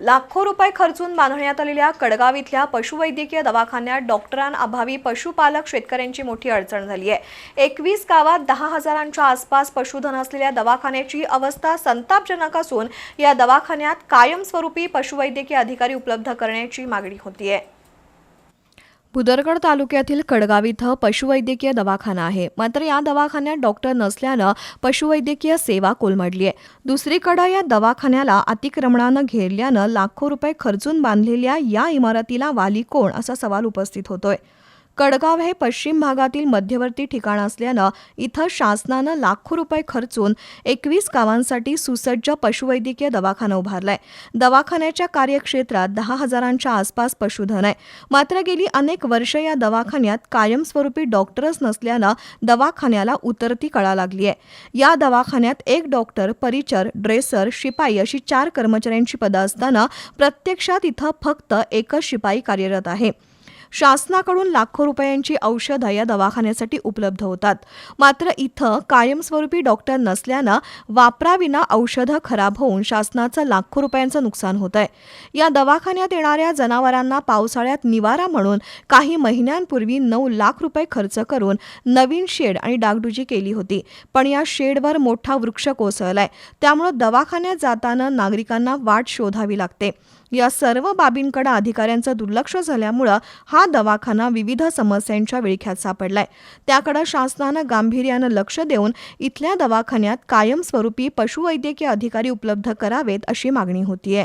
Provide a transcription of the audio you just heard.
लाखो रुपये खर्चून बांधण्यात आलेल्या कडगाव इथल्या पशुवैद्यकीय दवाखान्यात डॉक्टरांअभावी पशुपालक शेतकऱ्यांची मोठी अडचण झाली आहे. एकवीस गावात दहा हजारांच्या आसपास पशुधन असलेल्या दवाखान्याची अवस्था संतापजनक असून या दवाखान्यात कायमस्वरूपी पशुवैद्यकीय अधिकारी उपलब्ध करण्याची मागणी होती आहे भुदरगड तालुक्यातील कडगाव इथं पशुवैद्यकीय दवाखाना आहे. मात्र या दवाखान्यात डॉक्टर नसल्यानं पशुवैद्यकीय सेवा कोलमडली आहे. दुसरीकडे या दवाखान्याला अतिक्रमणानं घेरल्यानं लाखो रुपये खर्चून बांधलेल्या या इमारतीला वाली कोण असा सवाल उपस्थित होतोय. कडगाव हे पश्चिम भागातील मध्यवर्ती ठिकाण असल्यानं इथं शासनानं लाखो रुपये खर्चून एकवीस गावांसाठी सुसज्ज पशुवैद्यकीय दवाखाना उभारलाय. दवाखान्याच्या कार्यक्षेत्रात दहा हजारांच्या आसपास पशुधन आहे. मात्र गेली अनेक वर्ष या दवाखान्यात कायमस्वरूपी डॉक्टरच नसल्यानं दवाखान्याला उतरती कळा लागली आहे. या दवाखान्यात एक डॉक्टर परिचर ड्रेसर शिपाई अशी चार कर्मचाऱ्यांची पदं असताना प्रत्यक्षात इथं फक्त एकच शिपाई कार्यरत आहे. शासनाकडून लाखो रुपयांची औषधं या दवाखान्यासाठी उपलब्ध होतात. मात्र इथं कायमस्वरूपी डॉक्टर नसल्यानं वापराविना औषधं खराब होऊन शासनाचं लाखो रुपयांचं नुकसान होत आहे या दवाखान्यात येणाऱ्या जनावरांना पावसाळ्यात निवारा म्हणून काही महिन्यांपूर्वी नऊ लाख रुपये खर्च करून नवीन शेड आणि डागडुजी केली होती. पण या शेडवर मोठा वृक्ष कोसळलाय. त्यामुळं दवाखान्यात जाताना नागरिकांना वाट शोधावी लागते. या सर्व बाबींकडे अधिकाऱ्यांचं दुर्लक्ष झाल्यामुळं हा हा दवाखाना विविध समस्यांच्या विळख्यात सापडलाय. त्याकडे शासनानं गांभीर्यानं लक्ष देऊन इथल्या दवाखान्यात कायमस्वरूपी पशुवैद्यकीय अधिकारी उपलब्ध करावेत अशी मागणी होतीये.